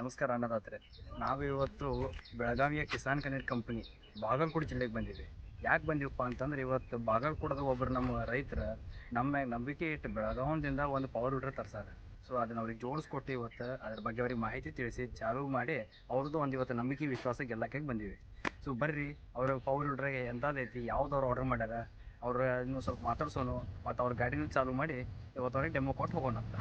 ನಮಸ್ಕಾರ, ಅನ್ನದಾತ್ರೆ. ನಾವು ಇವತ್ತು ಬೆಳಗಾವಿಯ ಕಿಸಾನ್ ಕನೆಕ್ಟ್ ಕಂಪನಿ, ಬಾಗಲಕೋಟೆ ಜಿಲ್ಲೆಗೆ ಬಂದಿದೆ ಯಾಕೆ ಬಂದೀವಪ್ಪ ಅಂತಂದ್ರೆ, ಇವತ್ತು ಬಾಗಲಕೋಟದ ಒಬ್ಬರು ನಮ್ಮ ರೈತರ ನಮ್ಮ ನಂಬಿಕೆ ಇಟ್ಟು ಬೆಳಗಾವದಿಂದ ಒಂದು ಪವರ್ ವಿಡ್ರ್ ತರ್ಸಾರ. ಸೊ ಅದನ್ನ ಅವ್ರಿಗೆ ಜೋಡಿಸ್ಕೊಟ್ಟು ಇವತ್ತು ಅದ್ರ ಬಗ್ಗೆ ಅವ್ರಿಗೆ ಮಾಹಿತಿ ತಿಳಿಸಿ ಚಾಲೂ ಮಾಡಿ ಅವ್ರದ್ದು ಒಂದು ಇವತ್ತು ನಂಬಿಕೆ, ವಿಶ್ವಾಸ ಗೆಲ್ಲಕ್ಕೆ ಬಂದಿವಿ. ಸೊ ಬರ್ರಿ, ಅವ್ರ ಪವರ್ ವಿಡ್ರಿಗೆ ಎಂಥದ್ದೈತಿ ಯಾವ್ದು ಅವ್ರು ಆರ್ಡರ್ ಮಾಡ್ಯಾರ, ಅವ್ರ ಇನ್ನೂ ಸ್ವಲ್ಪ ಮಾತಾಡ್ಸೋನು, ಮತ್ತು ಅವ್ರ ಗಾಡಿನೂ ಚಾಲೂ ಮಾಡಿ ಇವತ್ತು ಅವ್ರಿಗೆ ಡೆಮೋ ಕೊಟ್ಟು ಹೋಗೋಣ ಅಂತ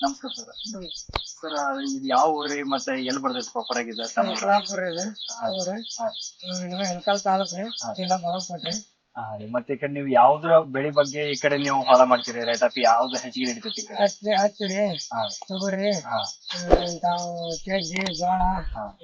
ನಮಸ್ಕಾರ ಸರ್ ಸರ್ ಇದು ಯಾವ ಊರಿ ಮತ್ತೆ ಎಲ್ಲಿ ಬರ್ತೈತೆ ಪ್ರಾಪರ್ ಆಗಿದೆ ಯಲ್ಲಾಪುರ ಇದೆ. ಹೆಣ್ಕಾಲ್ ತಾಲೂಕು? ಜಿಲ್ಲಾ ಬಾಗಲಕೋಟೆ ಮತ್ತೆ ಈ ಕಡೆ ನೀವು ಯಾವ್ದ್ರ ಬೆಳೆ ಬಗ್ಗೆ ಈ ಕಡೆ ನೀವು ಹೊಲ ಮಾಡ್ತೀರಿ? ರೈಟ್ ಅಪ್ ಯಾವ್ದು ಹೆಚ್ಚಿಗೆ ನಡೀತೈತಿ ಈ ಕಡೆ ಹತ್ತಿ ಹತ್ತಿರಿ ಹಾ, ತೊಗರಿ ಹಾ, ಇಂಥವು ಸಜ್ಜಿ ಜೋಳ.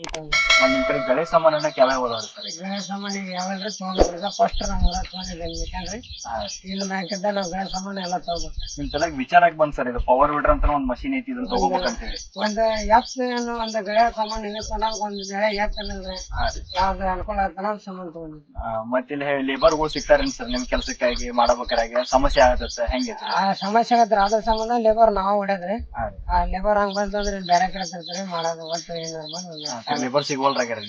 ಇಂಥವು ಒಂದ್ ನಿಮ್ ಕಡೆ ಬೆಳೆ ಸಾಮಾನ ಯಾವ ಅದಾವ್ರಿ ಸರ್ ಈಗ? ಬೆಳೆ ಸಾಮಾನು ಯಾವ್ಯಾವ ತೊಗೊಂಡ್ರಿ ಫಸ್ಟ್ ನಾವು ಹೊಲ ತೊಗೊಂಡಿದ್ದೇವೆ ಯಾಕಂದ್ರೆ ಹಾ, ಇನ್ನು ಮ್ಯಾಕಿದ್ದ ನಾವು ಬೆಳೆ ಸಾಮಾನು ಎಲ್ಲ ತಗೋಬೇಕು. ನಿಮ್ ತಲೆಗ್ ವಿಚಾರಕ್ಕೆ ಬಂದ್ ಸರ್ ಇದು? ಪವರ್ ವಿಡ್ರ್ ಅಂತ ಒಂದ್ ಮಷಿನ್ ಐತಿ ಇದನ್ನ ತಗೋಬೇಕಂತ ಹೇಳಿ. ಒಂದು ಎತ್ತು ಅನ್ನೋ ಒಂದು ಬೆಳೆ ಸಾಮಾನು ನಿಲ್ಲಿಸ್ಕೊಂಡಾಗ ಒಂದು ಬೆಳೆ ಎತ್ತು ಅನ್ನೋದ್ರೆ ಹಾ ರೀ. ಯಾವ್ದು ಅನುಕೂಲ ಆಗ್ತಾನ ಅದು ಸಾಮಾನು ತಗೊಂಡಿದ್ವಿ. ಆ, ಮತ್ತೆ ಇಲ್ಲಿ ಲೇಬರ್ಗಳು ಸಿಗ್ತಾರೇನ್ ಸರ್ ನಿಮ್ ಕೆಲ್ಸಕ್ಕಾಗಿ ಮಾಡಬೇಕಾಗಿ ಸಮಸ್ಯೆ ಆಗತ್ತೆ ಹೆಂಗೈತಿ ಆ ಸಮಸ್ಯೆ ಆಗತ್ತೆ ಅದ್ರ ಸಂಬಂಧ ಲೇಬರ್ ನಾವು ಹೊಡೆದ್ರಿ. ಆ ಲೇಬರ್ ಹಂಗ್ ಬಂತಂದ್ರೆ ಇಲ್ಲಿ ಬೇರೆ ಕಡೆ ತರ್ತಾರೆ ಮಾಡೋದು ಒಟ್ಟು ಏನಾರು ಬಂದು ಲೇಬರ್ ಸಿಗೋಲ್ರಾಗ್ಯಾರ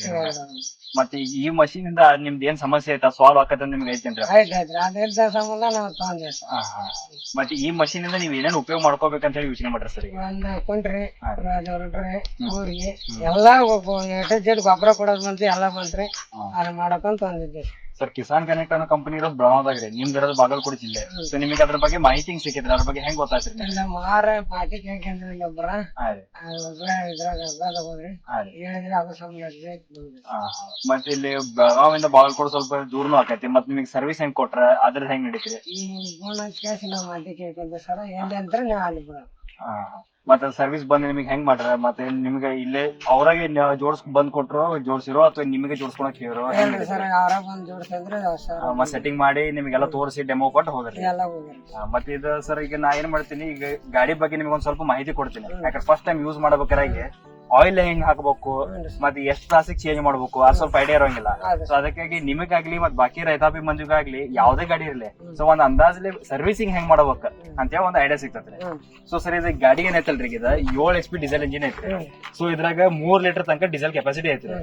ಮತ್ತೆ ಈ ಮಷೀನ್ ಇಂದ ನಿಮ್ದು ಏನ್ ಸಮಸ್ಯೆ ಐತಾ ಸಾಲ್ವ್ ಆಕತ್ತ ನಿಮ್ಗೆ ಐತೇನ್ರಿ? ಆಯ್ತು ಆಯ್ತು ಅದ್ರ ಸಂಬಂಧ ನಾವು ತಗೊಂಡ್ವಿ. ಮತ್ತೆ ಈ ಮಷೀನ್ ಇಂದ ನೀವ್ ಏನೇನ್ ಉಪಯೋಗ ಮಾಡ್ಕೋಬೇಕಂತ ಹೇಳಿ ಯೋಚನೆ ಮಾಡ್ರಿ ಸರ್ ಒಂದು ಕುಂಟ್ರಿ ಹಾ. ಜೋಳ್ರಿ ಊರಿಗೆ ಎಲ್ಲಾ ಎಟ್ಟು ಜಡ್ ಗೊಬ್ಬರ ಕೊಡೋದ್ ಬಂತು ಎಲ್ಲಾ ಬಂತ್ರಿ ಅದನ್ನ ಮಾಡಕಂತ ತಂದಿದ್ದೆ ಸರ್ ಕಿಸಾನ್ ಕನೆಕ್ಟ್ ಅನ್ನೋ ಕಂಪನಿ ಇರೋದು ಬೆಳಗಾವ್ದಾಗ್ರಿ ನಿಮ್ದು ಇರೋದು ಬಾಗಲಕೋಟೆ ಜಿಲ್ಲೆ ಸೊ ನಿಮಗೆ ಅದ್ರ ಬಗ್ಗೆ ಮಾಹಿತಿ ಹೆಂಗ್ ಸಿಕ್ಕಿದ್ರಿ ಅದ್ರ ಬಗ್ಗೆ ಹೆಂಗ್ ಗೊತ್ತಾಯ್ತ್ರಿ ನಿಮ್ಗೆ? ಇಲ್ಲ ಮಾರ ಪಾಟಿ ಕೇಳ್ಕೊಂಡ್ರಿ ಇಲ್ಲಿ ಒಬ್ರ ಹಾ ರೀ. ಒಬ್ರ ಇದ್ರಾಗ ಎಲ್ಲ ತಗೊಂಡ್ರಿ ಹಾ ರೀ. ಹೇಳಿದ್ರೆ ಅದು ಸಂಬಂಧ ಹಾ, ಹಾ. ಮತ್ತೆ ಇಲ್ಲಿ ಬೆಳಗಾವಿಂದ ಬಾಗಲಕೋಟೆ ಸ್ವಲ್ಪ ದೂರನು ಆಕೈತಿ ಮತ್ತೆ ನಿಮಗೆ ಸರ್ವಿಸ್ ಹೆಂಗ್ ಕೊಟ್ರ ಅದ್ರದ್ದು ಹೆಂಗ್ ನಡೀತಿದೆ ಈ ಫೋನ್ ಹಚ್ಕೇಸಿ ನಾವು ಮಾತಿ ಕೇಳ್ಕೊಂಡ್ರೆ ಸರ ಎಲ್ಲಿ ಅಂದ್ರೆ ನೀವು ಅಲ್ಲಿ. ಮತ್ತೆ ಸರ್ವಿಸ್ ಬಂದ್ ನಿಮಗೆ ಹೆಂಗ್ ಮಾಡ್ರ? ಮತ್ತೆ ನಿಮ್ಗೆ ಇಲ್ಲೇ ಅವ್ರಾಗೆ ಜೋಡ್ಸ್ ಬಂದ್ ಕೊಟ್ರು ಜೋಡ್ಸಿರೋ ಅಥವಾ ನಿಮಗೆ ಜೋಡ್ಸ್ಕೊಳಕ್ ಹೇಳಿರೋ ಹೇಳ್ರಿ ಸರ್ ಅವ್ರ ಬಂದು ಜೋಡಿಸಿದ್ರೆ ಸರ್ ಮತ್ತೆ ಸೆಟ್ಟಿಂಗ್ ಮಾಡಿ ನಿಮಗೆಲ್ಲ ತೋರಿಸಿ ಡೆಮೋ ಕೊಟ್ಟು ಹೋದ್ರಿ ಎಲ್ಲ ಹೋಗ್ರಿ. ಆ, ಮತ್ತೆ ಇದು ಸರ್ ಈಗ ನಾ ಏನ್ ಮಾಡ್ತೀನಿ ಈಗ ಗಾಡಿ ಬಗ್ಗೆ ನಿಮ್ಗೆ ಒಂದ್ ಸ್ವಲ್ಪ ಮಾಹಿತಿ ಕೊಡ್ತೀನಿ. ಯಾಕಂದ್ರೆ ಫಸ್ಟ್ ಟೈಮ್ ಯೂಸ್ ಮಾಡ್ಬೇಕಾದ್ರೆ ಆಯಿಲ್ ಹೆಂಗ್ ಹಾಕ್ಬೇಕು ಮತ್ತೆ ಎಷ್ಟ್ ತಾಸಿಗೆ ಚೇಂಜ್ ಮಾಡ್ಬೇಕು ಆ ಸ್ವಲ್ಪ ಐಡಿಯಾ ಇರೋಂಗಿಲ್ಲ. ಸೊ ಅದಕ್ಕಾಗಿ ನಿಮಗಾಗ್ಲಿ ಮತ್ ಬಾಕಿ ರೈತಾಪಿ ಮಂದಿಗಾಗ್ಲಿ ಯಾವ್ದೇ ಗಾಡಿ ಇರ್ಲಿ ಸೊ ಒಂದ್ ಅಂದಾಜಲ್ಲಿ ಸರ್ವಿಸಿಂಗ್ ಹೆಂಗ್ ಮಾಡ್ಬೇಕು ಅಂತೇಳಿ ಒಂದ್ ಐಡಿಯಾ ಸಿಗ್ತದೆ ಸೊ ಸರ್ ಇದು ಗಾಡಿ ಏನೈತಲ್ರಿ ಈಗ ಏಳು ಎಚ್ ಪಿ ಡೀಸೆಲ್ ಇಂಜಿನ್ ಐತ್ರಿ. ಸೊ ಇದ್ರಾಗ ಮೂರ್ ಲೀಟರ್ ತನಕ ಡೀಸೆಲ್ ಕೆಪಾಸಿಟಿ ಐತ್ರಿ.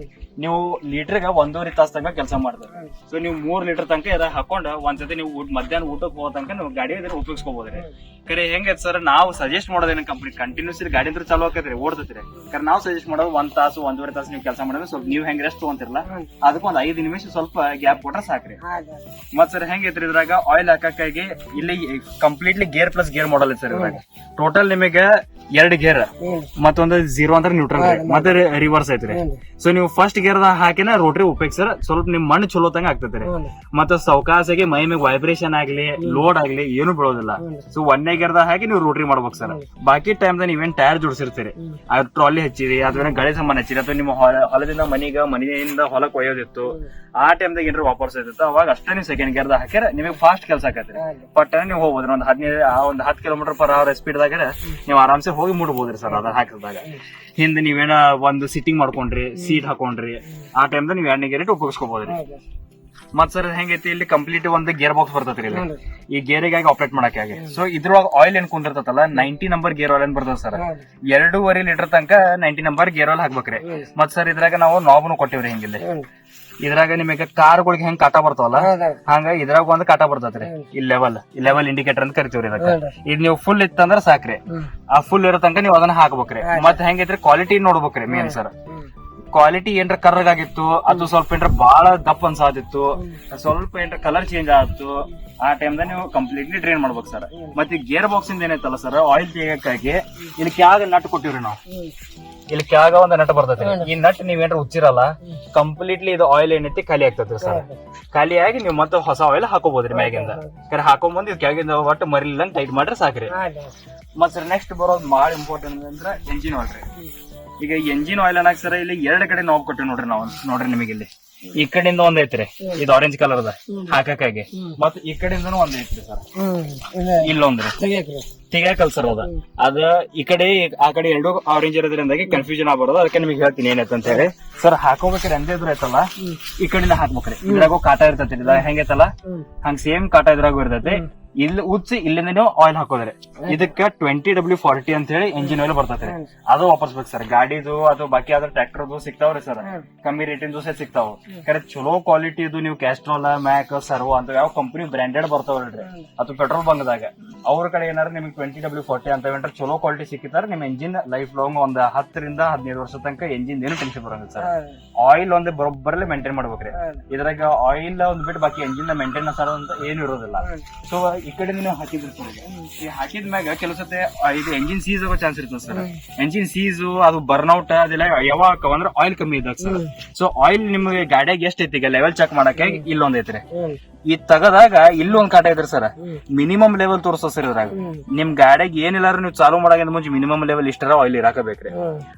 ನೀವು ಲೀಟರ್ಗ ಒಂದೂವರೆ ತಾಸ ತನಕ ಕೆಲಸ ಮಾಡ್ತಾರೆ. ಸೊ ನೀವು ಮೂರ್ ಲೀಟರ್ ತನಕ ಇದ ಹಾಕೊಂಡ್ ಒಂದ್ಸತಿ ನೀವು ಮಧ್ಯಾಹ್ನ ಊಟಕ್ಕೆ ಹೋಗೋ ತನಕ ನೀವು ಗಾಡಿ ಇದ್ರೆ ಉಪಯೋಗಿಸ್ಕೋಬಹುದ್ರಿ ಕರೆ ಹೆಂಗ ಸರ್ ನಾವು ಸಜೆಸ್ಟ್ ಮಾಡೋದೇನ ಕಂಪ್ನಿ ಕಂಟಿನ್ಯೂಸ್ ಗಾಡಿ ಅಂದ್ರೆ ಚಾಲು ಆಕೈತ್ರಿ ಓಡ್ತೈತ್ರಿ ಕರೆ ನಾವು ಸಜೆಸ್ಟ್ ಮಾಡೋದು ಒಂದ್ ತಾಸು ಒಂದೂವರೆ ತಾಸು ನೀವು ಕೆಲಸ ಮಾಡಿದ್ರೆ ಸ್ವಲ್ಪ ನೀವು ಹೆಂಗ್ ರೆಸ್ಟ್ ತಗೊಂತಿರಲ್ಲ. ಅದಕ್ಕೆ ಒಂದ್ ಐದು ನಿಮಿಷ ಸ್ವಲ್ಪ ಗ್ಯಾಪ್ ಕೊಟ್ರೆ ಸಾಕ್ರಿ. ಮತ್ ಸರ್ ಹೆಂಗೈತ್ರಿ ಇದ್ರಾಗ? ಆಯಿಲ್ ಹಾಕಕ್ಕಾಗಿ ಇಲ್ಲಿ completely gear plus gear model sir ಇದ್ರಾಗ. ಟೋಟಲ್ ನಿಮಗೆ ಎರಡ್ ಗೇರ್ ಮತ್ತೊಂದು ಜೀರೋ ಅಂದ್ರೆ ನ್ಯೂಟ್ರಲ್ ಮತ್ತೆ ರಿವರ್ಸ್ ಐತ್ರಿ ಸೊ ನೀವು ಫಸ್ಟ್ ಗೇರ್ ಹಾಕಿನ ರೋಟ್ರಿ ಉಪಯೋಗಿಸ್ರ ಸ್ವಲ್ಪ ನಿಮ್ ಮಣ್ಣು ಚಲೋ ತಂಗ ಆಗ್ತೈತ್ರಿ ಹ್ಮ್. ಮತ್ತೆ ಸಾವಕಾಸಾಗಿ ಮೈ ಮೇಲೆ ವೈಬ್ರೇಷನ್ ಆಗ್ಲಿ ಲೋಡ್ ಆಗ್ಲಿ ಏನು ಬೀಳೋದಿಲ್ಲ. ಸೊ ಒಂದೇ ಗೇರ್ದಾಗ ಹಾಕಿ ನೀವು ರೋಟ್ರಿ ಮಾಡ್ಬೇಕು ಸರ್ ಬಾಕಿ ಟೈಮ್ ನೀವೇನ್ ಟೈರ್ ಜೋಡಿಸಿರ್ತೀರಿ? ಆ ಟ್ರಾಲಿ ಹಚ್ಚಿರಿ ಅಥವಾ ಗಾಳಿ ಸಾಮಾನ್ ಹಚ್ಚಿರಿ ಅಥವಾ ನಿಮ್ಮ ಹೊಲ- ಹೊಲದಿಂದ ಮನಿಗ ಮನೆಯಿಂದ ಹೊಲಕ್ ಒಯ್ಯೋದಿತ್ತು. ಆ ಟೈಮ್ದಾಗ ಏನಾರ ವಾಪಸ್ ಆಯ್ತಿತ್ತು ಅವಾಗ ಅಷ್ಟೇ ನೀವು ಸೆಕೆಂಡ್ ಗೇರ್ದಾಗ ಹಾಕಿರ ನಿಮಗೆ ಫಾಸ್ಟ್ ಕೆಲಸ ಆಕತ್ರಿ. ಬಟ್ ನೀವು ಹೋಗ್ಬೋದ್ರಿ ಒಂದ್ ಹದಿನೈದು ಒಂದ್ ಹತ್ತು ಕಿಲೋಮೀಟರ್ ಪರ್ ಅವರ್ ಸ್ಪೀಡ್ ದಾಗ ನೀವು ಆರಾಮ್ಸೆ ಹೋಗಿ ಮುಟ್ಬೋದ್ರಿ ಸರ್ ಅದ ಹಾಕಿದಾಗ ಹಿಂದೆ ನೀವೇನ ಒಂದು ಸಿಟ್ಟಿಂಗ್ ಮಾಡ್ಕೊಂಡ್ರಿ ಸೀಟ್ ಹಾಕೊಂಡ್ರಿ ಆ ಟೈಮ್ದಾಗ ನೀವು ಎಣ್ಣೆ ಗೇರಿಟ್ ಉಪಯೋಗಿಸ್ಕೋಬಹುದ್ರಿ ಹೌದು. ಮತ್ ಸರ್ ಹೆಂಗೈತಿ ಇಲ್ಲಿ ಕಂಪ್ಲೀಟ್ ಒಂದು ಗೇರ್ ಬಾಕ್ಸ್ ಬರ್ತೈತ್ರಿ ಇಲ್ಲಿ. ಈ ಗೇರಿಗಾಗಿ ಆಪರೇಟ್ ಮಾಡಕ್ಕಾಗಿ ಸೊ ಇದ್ರೊಳಗ ಆಯಿಲ್ ಏನ್ ಕುಂದಿರ್ತತಲ್ಲ ನೈಂಟಿ ನಂಬರ್ ಗೇರ್ ಆಯಿಲ್ ಏನ್ ಬರ್ತದ ಸರ್ ಎರಡೂವರೆ ಲೀಟರ್ ತನಕ ನೈಂಟಿ ನಂಬರ್ ಗೇರ್ ಆಯಿಲ್ ಹಾಕ್ಬೇಕ್ರಿ. ಮತ್ ಸರ್ ಇದ್ರಾಗ ನಾವು ನಾಬ್ನು ಕೊಟ್ಟಿವ್ರಿ ಹಿಂಗಿಲ್ಲಿ ಇದ್ರಾಗ ನಿಮಗೆ ಕಾರ್ಗಳಿಗೆ ಹೆಂಗ್ ಕಾಟ ಬರ್ತಾವಲ್ಲ ಹಂಗ ಇದ್ರಾಗ ಒಂದ್ ಕಾಟ ಬರ್ತೈತ್ರಿ. ಈ ಲೆವೆಲ್ ಈ ಲೆವೆಲ್ ಇಂಡಿಕೇಟರ್ ಅಂತ ಕರಿತೀವ್ರಿ ಇದಕ್ಕ. ಇದು ನೀವು ಫುಲ್ ಇತ್ತಂದ್ರ ಸಾಕ್ರಿ. ಆ ಫುಲ್ ಇರೋ ತನಕ ನೀವು ಅದನ್ನ ಹಾಕ್ಬೇಕ್ರಿ. ಮತ್ ಹೆಂಗೈತ್ರಿ ಕ್ವಾಲಿಟಿ ನೋಡ್ಬೇಕ್ರಿ ಮೇನ್ ಸರ್ ಕ್ವಾಲಿಟಿ ಏನ್ರ ಕರ್ರಗಾಗಿತ್ತು ಅದು ಸ್ವಲ್ಪ ಏನ್ರ ಬಹಳ ದಪ್ಪ ಅನ್ಸಾದಿತ್ತು ಸ್ವಲ್ಪ ಏನ್ರ ಕಲರ್ ಚೇಂಜ್ ಆಯ್ತು ಆ ಟೈಮ್ದಾಗ ನೀವು ಕಂಪ್ಲೀಟ್ಲಿ ಡ್ರೈನ್ ಮಾಡ್ಬೇಕು ಸರ್ ಮತ್ತೆ ಗೇರ್ ಬಾಕ್ಸ್ ಇಂದ ಏನೈತಲ್ಲ ಸರ್ ಆಯಿಲ್ ತೆಗಿಯಕ್ಕಾಗಿ ಇಲ್ಲಿ ಕ್ಯಾಗ ನಟ್ ಕೊಟ್ಟಿವ್ರಿ ನಾವು. ಇಲ್ಲಿ ಕ್ಯಾಗ ಒಂದ್ ನಟ್ ಬರ್ತೈತಿ. ಈ ನಟ್ ನೀವ್ ಏನ್ರ ಉಚ್ಚಿರಲ್ಲ ಕಂಪ್ಲೀಟ್ಲಿ ಇದು ಆಯಿಲ್ ಏನೈತಿ ಖಾಲಿ ಆಗ್ತೈತಿ ಸರ್ ಖಾಲಿ ಆಗಿ ನೀವು ಮತ್ತೆ ಹೊಸ ಆಯಿಲ್ ಹಾಕೋಬಹುದ್ರಿ ಮ್ಯಾಗಿಂದ. ಕರೆ ಹಾಕೊಂಬಂದು ಇದು ಕೆಳಗಿಂದ ಒಟ್ಟು ಮರಿಲಿಲ್ಲ ಟೈಟ್ ಮಾಡ್ರೆ ಸಾಕ್ರಿ. ಮತ್ತೆ ಮತ್ ಸರ್ ನೆಕ್ಸ್ಟ್ ಬರೋದು ಭಾಳ ಇಂಪಾರ್ಟೆಂಟ್ ಅಂದ್ರೆ ಎಂಜಿನ್ ಆಯಿಲ್ ರೀ. ಈಗ ಎಂಜಿನ್ ಆಯಿಲ್ ಅನ್ನಕ್ ಸರ್ ಇಲ್ಲಿ ಎರಡು ಕಡೆ ನಾವು ಕೊಟ್ಟಿವಿ ನೋಡ್ರಿ ನಾವು ನೋಡ್ರಿ ನಿಮಗೆ ಇಲ್ಲಿ. ಈ ಕಡೆಯಿಂದ ಒಂದ್ ಐತ್ರಿ ಇದು ಆರೆಂಜ್ ಕಲರ್ ಅದ ಹಾಕಕ್ಕಾಗಿ. ಮತ್ ಈ ಕಡೆಯಿಂದನು ಒಂದ್ ಐತ್ರಿ ಸರ್. ಇಲ್ಲೊಂದ್ರಿ. ತೆಗಿಯಾಕಲ್ ಸರ್ ಅದ. ಅದ ಈ ಕಡೆ ಆ ಕಡೆ ಎರಡು ಆರೆಂಜ್ ಇರೋದ್ರಿಂದಾಗಿ ಕನ್ಫ್ಯೂಷನ್ ಆಗ್ಬಾರ್ದು. ಅದಕ್ಕೆ ನಿಮಗೆ ಹೇಳ್ತೀನಿ ಏನೈತೆ ಅಂತ ಹೇಳಿ. ಸರ್ ಹಾಕೋಬೇಕ್ರಿ ಅಂದೇ ಇದ್ರ ಐತಲ್ಲ ಈ ಕಡೆಯಿಂದ ಹಾಕ್ಬೇಕ್ರಿ. ಇದ್ರಾಗೂ ಕಾಟ ಇರ್ತೈತಿ ಇದ ಹೆಂಗೈತಲ್ಲ? ಹಂಗ ಸೇಮ್ ಕಾಟ ಇದ್ರಾಗೂ ಇರ್ತೈತಿ ಇಲ್ಲಿ ಉಚ್ಚಿ ಇಲ್ಲಿಂದ ಆಯಿಲ್ ಹಾಕೋದ್ರೆ. ಇದಕ್ಕೆ ಟ್ವೆಂಟಿ ಡಬ್ಲ್ಯೂ ಫಾರ್ಟಿ ಅಂತ ಹೇಳಿ ಇಂಜಿನ್ ಆಯಿಲ್ ಬರ್ತೈತೆ ಅದು ವಾಪಸ್ ಬೇಕು ಸರ್. ಗಾಡಿದು ಅದು ಬಾಕಿ ಅದ್ರ ಟ್ರ್ಯಾಕ್ಟರ್ದು ಸಿಗ್ತಾವ್ರಿ ಸರ್. ಕಮ್ಮಿ ರೇಟಿಂದು ಸಹ ಸಿಗ್ತಾವ. ಕರೆ ಚಲೋ ಕ್ವಾಲಿಟಿ ಇದು ನೀವು ಕ್ಯಾಸ್ಟ್ರೋಲ್ ಮ್ಯಾಕ್ ಸರ್ವೋ ಅಂತ ಯಾವ ಕಂಪನಿ ಬ್ರಾಂಡೆಡ್ ಬರ್ತಾವ್ರಿ ಅದು ಪೆಟ್ರೋಲ್ ಬಂಕ್ದಾಗ ಅವ್ರ ಕಡೆ ಏನಾರ ನಿಮ್ಗೆ ಟ್ವೆಂಟಿ ಡಬ್ಲ್ಯೂ ಫಾರ್ಟಿ ಅಂತ ಏನಾರ ಚಲೋ ಕ್ವಾಲಿಟಿ ಸಿಕ್ಕಿದ್ರೆ ನಿಮ್ ಇಂಜಿನ್ ಲೈಫ್ ಲಾಂಗ್ ಒಂದ್ ಹತ್ತರಿಂದ ಹದಿನೈದು ವರ್ಷ ತನಕ ಇಂಜಿನ್ ಏನು ಟೆನ್ಷನ್ ಬರಂಗಿಲ್ಲ ಸರ್. ಆಯಿಲ್ ಒಂದೇ ಬರೋಬ್ಬರಲ್ಲೇ ಮೇಂಟೈನ್ ಮಾಡ್ಬೇಕ್ರಿ. ಇದ್ರಾಗ ಆಯಿಲ್ ಒಂದ್ ಬಿಟ್ಟು ಬಾಕಿ ಇಂಜಿನ್ ಮೇಂಟೆನೆನ್ಸ್ ಅಂತ ಏನು ಇರೋದಿಲ್ಲ. ಸೊ ಈ ಕಡೆ ನೀವು ಹಾಕಿದ್ರಿ ಸರ್ ಈ ಹಾಕಿದ ಮ್ಯಾಗ ಕೆಲವು ಸತೆ ಇದು ಎಂಜಿನ್ ಸೀಸ್ ಆಗೋ ಚಾನ್ಸ್ ಇರ್ತದೆ ಸರ್. ಎಂಜಿನ್ ಸೀಸು ಅದು ಬರ್ನ್ಔಟ್ ಅದೆಲ್ಲ ಯಾವಾಗ ಅಂದ್ರೆ ಆಯಿಲ್ ಕಮ್ಮಿ ಇದ್ದಾಗ ಸರ್. ಸೊ ಆಯಿಲ್ ನಿಮಗೆ ಗಾಡಿಯಾಗ ಎಷ್ಟ್ ಐತಿ ಈಗ? ಲೆವೆಲ್ ಚೆಕ್ ಮಾಡಕ್ಕೆ ಇಲ್ಲೊಂದ್ ಐತ್ರಿ. ಹ್ಮ್. ಈ ತಗದಾಗ ಇಲ್ಲೊಂದ್ ಕಾಟ ಇದ್ರಿ ಸರ್. ಮಿನಿಮಮ್ ಲೆವೆಲ್ ತೋರಿಸೋ ಸರ್ ಇದ್ರಾಗ. ನಿಮ್ ಗಾಡಿಗೆ ಏನಿಲ್ಲ ನೀವು ಚಾಲು ಮಾಡಾಗಿಂದ ಮುಂಚೆ ಮಿನಿಮಮ್ ಲೆವೆಲ್ ಇಷ್ಟರ ಆಯಿಲ್ ಇರಾಕಬೇಕ್ರಿ.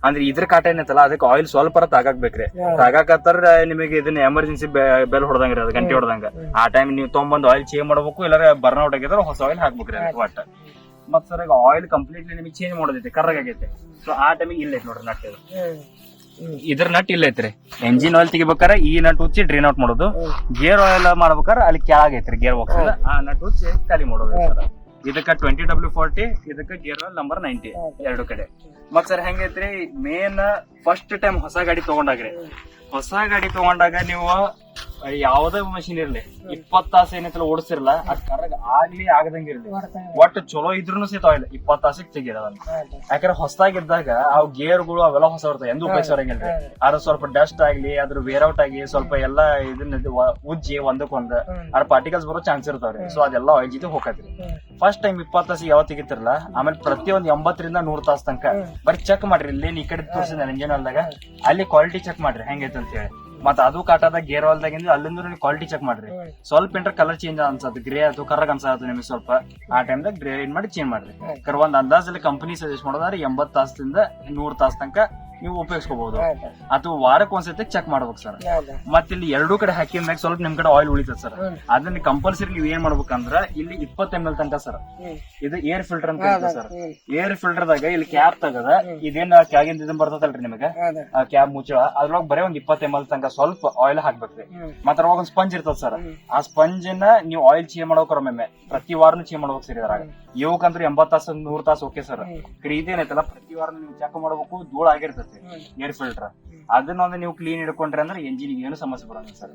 ಅಂದ್ರೆ ಇದ್ರ ಕಾಟ ಏನೈತಲ್ಲ ಅದಕ್ಕೆ ಆಯಿಲ್ ಸ್ವಲ್ಪ ತಾಗಾಕ್ಬೇಕ್ರಿ. ತಾಗಾಕತ್ತಾರ ನಿಮಗೆ ಇದನ್ನ ಎಮರ್ಜೆನ್ಸಿ ಬೆಲ್ ಹೊಡೆದಂಗ್ರಿ ಅದು ಗಂಟೆ ಹೊಡೆದಂಗ. ಆ ಟೈಮ್ ನೀವು ತೊಗೊಂಬಂದ್ ಆಯಿಲ್ ಚೇಂಜ್ ಮಾಡ್ಬೇಕು ಇಲ್ಲಾರ ಬರ್ನೌಟ್ ಆಗಿದ್ರೆ ಹೊಸ ಆಯಿಲ್ ಹಾಕ್ಬೇಕ್ರಿ ಅದಕ್ಕೆ ಒಟ್ಟ. ಮತ್ ಸರ್ ಈಗ ಆಯಿಲ್ ಕಂಪ್ಲೀಟ್ಲಿ ನಿಮಗೆ ಚೇಂಜ್ ಮಾಡೋದೈತಿ ಕರ್ರಾಗೈತೆ ಸೊ ಆ ಟೈಮಿಗೆ ಇಲ್ಲ ನೋಡ್ರಿ ನಾಟ್ಯದ ಇದ್ರ ನಟ್ ಇಲ್ಲ ಐತ್ರಿ. ಎಂಜಿನ್ ಆಯಿಲ್ ತೆಗಿಬೇಕಾರ ಈ ನಟ್ ಉಚ್ಚಿ ಡ್ರೈನ್ ಔಟ್ ಮಾಡೋದು. ಗೇರ್ ಆಯಿಲ್ ಮಾಡ್ಬೇಕಾರೆ ಅಲ್ಲಿ ಕೆಳಗೈತ್ರಿ ಗೇರ್ ಬಾಕ್ಸ್ ಆ ನಟ್ ಉಚ್ಚಿ ಖಾಲಿ ಮಾಡೋದು ಸರ್ ಇದಕ್ಕ ಟ್ವೆಂಟಿ ಡಬ್ಲ್ಯೂ ಫಾರ್ಟಿ ಇದಕ್ಕ ಗೇರ್ ಆಯಿಲ್ ನಂಬರ್ ನೈಂಟಿ ಎರಡು ಕಡೆ. ಮತ್ ಸರ್ ಹೆಂಗೈತ್ರಿ? ಮೇನ್ ಫಸ್ಟ್ ಟೈಮ್ ಹೊಸ ಗಾಡಿ ತಗೊಂಡಾಗ್ರಿ. ಹೊಸ ಗಾಡಿ ತಗೊಂಡಾಗ ನೀವು ಯಾವ್ದೇ ಮಷಿನ್ ಇರ್ಲಿ ಇಪ್ಪತ್ ತಾಸ ಏನೈತಲ್ಲ ಓಡಿಸಿರಲ್ಲ ಅದ್ ಕರಗ ಆಗ್ಲಿ ಆಗದಂಗ ಇರ್ಲಿ. ಒಟ್ಟು ಚಲೋ ಇದ್ರೂ ಸಹಿತ ಇಲ್ಲ ಇಪ್ಪತ್ ತಾಸಿಗೆ ತೆಗಿಯೋದನ್ನ ಯಾಕಂದ್ರೆ ಹೊಸದಾಗಿದ್ದಾಗ ಅವ್ ಗೇರ್ಗಳು ಅವೆಲ್ಲ ಹೊಸ ಇರ್ತವೆ ಎಂದು ಉಪಯೋಗಿಸೋರಂಗಿಲ್ರಿ. ಅದ್ರ ಸ್ವಲ್ಪ ಡಸ್ಟ್ ಆಗ್ಲಿ ಅದ್ರ ವೇರ್ ಔಟ್ ಆಗಿ ಸ್ವಲ್ಪ ಎಲ್ಲ ಇದನ್ನ ಉಜ್ಜಿ ಒಂದಕ್ಕೊಂದ್ ಅದ್ರ ಪಾರ್ಟಿಕಲ್ಸ್ ಬರೋ ಚಾನ್ಸ್ ಇರ್ತಾವ್ರಿ. ಸೊ ಅದೆಲ್ಲ ಆಯಿಲ್ ಜೊತೆ ಹೋಗತ್ರಿ ಫಸ್ಟ್ ಟೈಮ್ ಇಪ್ಪತ್ ತಾಸಿಗೆ ಯಾವ ತೆಗಿತಿರಲ್ಲ ಆಮೇಲೆ ಪ್ರತಿಯೊಂದ್ ಎಂಬತ್ತರಿಂದ ನೂರ್ ತಾಸ ತನಕ. ಬರೀ ಚೆಕ್ ಮಾಡ್ರಿ ಇಲ್ಲಿ ಈ ಕಡೆ ತೋರಿಸಿದ ಇಂಜಿನ್ ಅಲ್ದಾಗ ಅಲ್ಲಿ ಕ್ವಾಲಿಟಿ ಚೆಕ್ ಮಾಡ್ರಿ ಹೆಂಗೈತೆ ಅಂತ ಹೇಳಿ ಮತ್ತ ಅದು ಕಾಟದ ಗೇರ್ ಹೊಲ್ದಾಗಿಂದ ಅಲ್ಲಿಂದ ಕ್ವಾಲಿಟಿ ಚೆಕ್ ಮಾಡ್ರಿ. ಸ್ವಲ್ಪ ಏನ್ರ ಕಲರ್ ಚೇಂಜ್ ಅನ್ಸತ್ತೆ ಗ್ರೇ ಅದು ಕರ್ರಗ್ ಅನ್ಸತ್ತೆ ನಿಮಗೆ ಸ್ವಲ್ಪ. ಆ ಟೈಮ್ದಾಗ ಗ್ರೇ ಏನ್ ಮಾಡಿ ಚೇಂಜ್ ಮಾಡ್ರಿ. ಕರ್ ಒಂದ್ ಅಂದಾಜಲ್ಲಿ ಕಂಪನಿ ಸಜೆಸ್ಟ್ ಮಾಡೋದಾದ್ರೆ ಎಂಬತ್ ತಾಸದಿಂದ ನೂರ್ ತಾಸ ತನಕ ನೀವು ಉಪಯೋಗಿಸ್ಕೋಬಹುದು. ಅಥವಾ ವಾರಕ್ಕೆ ಒಂದ್ಸತಿ ಚೆಕ್ ಮಾಡ್ಬೇಕು ಸರ್ ಮತ್ತೆ ಇಲ್ಲಿ ಎರಡೂ ಕಡೆ ಹಾಕಿದ್ಮ್ಯಾಗ ಸ್ವಲ್ಪ ನಿಮ್ ಕಡೆ ಆಯಿಲ್ ಉಳಿತದ ಸರ್ ಅದನ್ನ ಕಂಪಲ್ಸರಿ ನೀವು ಏನ್ ಮಾಡ್ಬೇಕಂದ್ರ ಇಲ್ಲಿ ಇಪ್ಪತ್ ಎಂ ಎಲ್ ತನಕ ಸರ್ ಇದು ಏರ್ ಫಿಲ್ಟರ್ ಅಂತ ಸರ್ ಏರ್ ಫಿಲ್ಟರ್ ದಾಗ ಇಲ್ಲಿ ಕ್ಯಾಪ್ ತಗದ ಇದೇನ್ ಕೆಳಗಿಂದ ಇದನ್ ಬರ್ತದಲ್ರಿ ನಿಮಗೆ? ಆ ಕ್ಯಾಬ್ ಮುಚ್ಚಳ. ಅದ್ರೊಳಗೆ ಬರೀ ಒಂದ್ ಇಪ್ಪತ್ ಎಂ ಎಲ್ ತನಕ ಸ್ವಲ್ಪ ಆಯಿಲ್ ಹಾಕ್ಬೇಕ್ರಿ. ಮತ್ತ ಅದ್ರೊಳಗ ಒಂದ್ ಸ್ಪಂಜ್ ಇರ್ತದ ಸರ್ ಆ ಸ್ಪಂಜ್ನ ನೀವು ಆಯಿಲ್ ಚೇಂಜ್ ಮಾಡೋಕ್ರ ಒಮ್ಮೆ ಪ್ರತಿ ವಾರನು ಚೇಂಜ್ ಮಾಡ್ಬೇಕು ಸರ್ ಇದ್ರಾಗ. ಇವಕ್ಕಂದ್ರೆ ಎಂಬತ್ ತಾಸು ನೂರ್ ತಾಸು ಓಕೆ ಸರ್ ಇದೇನೈತಲ್ಲ ಪ್ರತಿ ವಾರ ನೀವು ಚೆಕ್ ಮಾಡ್ಬೇಕು ಧೂಳ ಆಗಿರ್ತೈತಿ ಏರ್ ಫಿಲ್ಟರ್. ಅದನ್ನ ಒಂದು ನೀವು ಕ್ಲೀನ್ ಇಡ್ಕೊಂಡ್ರೆ ಅಂದ್ರೆ ಎಂಜಿನ್ ಏನು ಸಮಸ್ಯೆ ಬರೋದಿಲ್ಲ ಸರ್.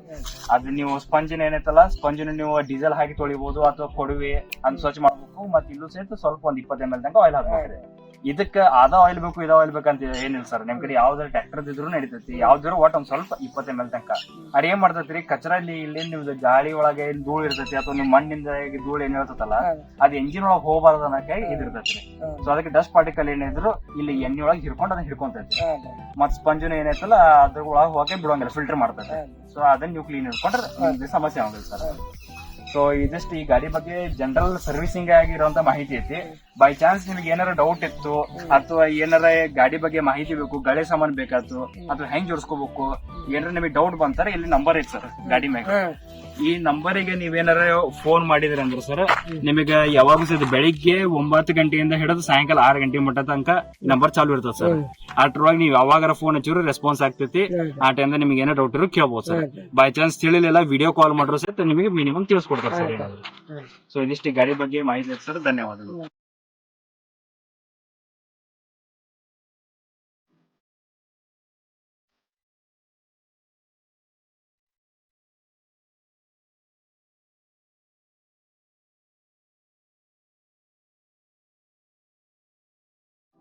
ಅದು ನೀವು ಸ್ಪಂಜಿನ ಏನೈತಲ್ಲ ಸ್ಪಂಜಿನ ನೀವು ಡೀಸೆಲ್ ಹಾಕಿ ತೊಳಿಬಹುದು ಅಥವಾ ಕೊಡುವೆ ಅಂತ ಸ್ವಚ್ಛ ಮಾಡ್ಬೇಕು. ಮತ್ತೆ ಇಲ್ಲೂ ಸಹಿತ ಸ್ವಲ್ಪ ಒಂದ್ ಇಪ್ಪತ್ತು ಎಂ ಎಲ್ ತನಕ ಆಯಿಲ್ ಹಾಕ್ಬೇಕ್ರಿ ಇದಕ್ಕ ಅದ ಆಯಿಲ್ ಬೇಕು ಇದ ಆಯಿಲ್ ಬೇಕಂತ ಏನಿಲ್ಲ ಸರ್ ನಿಮ್ ಕಡೆ ಯಾವ್ದಾರ ಟ್ರ್ಯಾಕ್ಟರ್ ಇದ್ರು ನಡೀತೈತಿ. ಯಾವ್ದಾರು ಒಟ್ ಒಂದ್ ಸ್ವಲ್ಪ ಇಪ್ಪತ್ತೆ ಮೇಲೆ ಎಲ್ ತನಕ. ಅದ್ ಏನ್ ಮಾಡ್ತೈತ್ರಿ ಕಚರ ಇಲ್ಲಿ ಇಲ್ಲಿ ನಿಮ್ದು ಗಾಳಿ ಒಳಗೆ ಏನ್ ಧೂಳ್ ಇರ್ತೈತಿ ಅಥವಾ ನಿಮ್ ಮಣ್ಣಿಂದ ಧೂಳ್ ಏನ್ ಇರ್ತತಲ್ಲ ಅದ್ ಎಂಜಿನ್ ಒಳಗೆ ಹೋಗಬಾರ್ದು ಅನ್ನಕ್ಕೆ ಇದಿರ್ತೈತಿ ಸೊ ಅದಕ್ಕೆ ಡಸ್ಟ್ ಪಾರ್ಟಿಕಲ್ ಏನಿದ್ರು ಇಲ್ಲಿ ಎಣ್ಣೆ ಒಳಗೆ ಹಿಡ್ಕೊಂಡು ಅದನ್ನ ಹಿಡ್ಕೊಂತೈತಿ ಮತ್ ಸ್ಪಂಜುನ ಏನೈತಲ್ಲ ಅದ್ರ ಒಳಗೆ ಹೋಗಿ ಬಿಡೋಂಗಿಲ್ಲ ಫಿಲ್ಟರ್ ಮಾಡ್ತೈತಿ ಸೊ ಅದನ್ನ ನೀವು ಕ್ಲೀನ್ ಇಟ್ಕೊಂಡ್ರೆ ನಿಮ್ಗೆ ಸಮಸ್ಯೆ ಆಗಲ್ಲ ಸರ್ ಸೊ ಇದಿಷ್ಟು ಈ ಗಾಡಿ ಬಗ್ಗೆ ಜನರಲ್ ಸರ್ವಿಸಿಂಗ್ ಆಗಿರುವಂತ ಮಾಹಿತಿ ಐತಿ. ಬೈ ಚಾನ್ಸ್ ನಿಮ್ಗೆ ಏನಾರ ಡೌಟ್ ಇತ್ತು ಅಥವಾ ಏನಾರ ಗಾಡಿ ಬಗ್ಗೆ ಮಾಹಿತಿ ಬೇಕು ಗಾಡಿ ಸಾಮಾನ್ ಬೇಕಾಯ್ತು ಅಥವಾ ಹೆಂಗ್ ಜೋಡಿಸ್ಕೋಬೇಕು ಏನಾರ ನಿಮಗೆ ಡೌಟ್ ಬಂತಾರ ಇಲ್ಲಿ ನಂಬರ್ ಐತಿ ಸರ್ ಗಾಡಿ ಮ್ಯಾಗ. ಈ ನಂಬರಿಗೆ ನೀವೇನಾರ ಫೋನ್ ಮಾಡಿದ್ರಿ ಅಂದ್ರೆ ಸರ್ ನಿಮಗೆ ಯಾವಾಗ ಸರ್ ಬೆಳಿಗ್ಗೆ ಒಂಬತ್ತು ಗಂಟೆಯಿಂದ ಹಿಡಿದು ಸಾಯಂಕಾಲ ಆರು ಗಂಟೆ ಮಟ್ಟ ತನಕ ನಂಬರ್ ಚಾಲು ಇರ್ತದೆ ಸರ್ ಅಷ್ಟ್ರೊಳಗೆ ನೀವು ಯಾವಾಗಾರ ಫೋನ್ ಹಚ್ಚಿದ್ರು ರೆಸ್ಪಾನ್ಸ್ ಆಗ್ತೈತಿ. ಆ ಟೈಮ್ದಾಗ ನಿಮ್ಗೆ ಏನೋ ಡೌಟ್ ಇರೋ ಕೇಳ್ಬೋದು ಸರ್ ಬೈ ಚಾನ್ಸ್ ತಿಳಿಲಿಲ್ಲ ವಿಡಿಯೋ ಕಾಲ್ ಮಾಡ್ರು ಸರ್ ನಿಮಗೆ ಮಿನಿಮಮ್ ತಿಳಿಸ್ಕೊಡ್ತಾರೆ ಸರ್ ಸೊ ಇದಿಷ್ಟು ಗಾಡಿ ಬಗ್ಗೆ ಮಾಹಿತಿ ಸರ್ ಧನ್ಯವಾದಗಳು.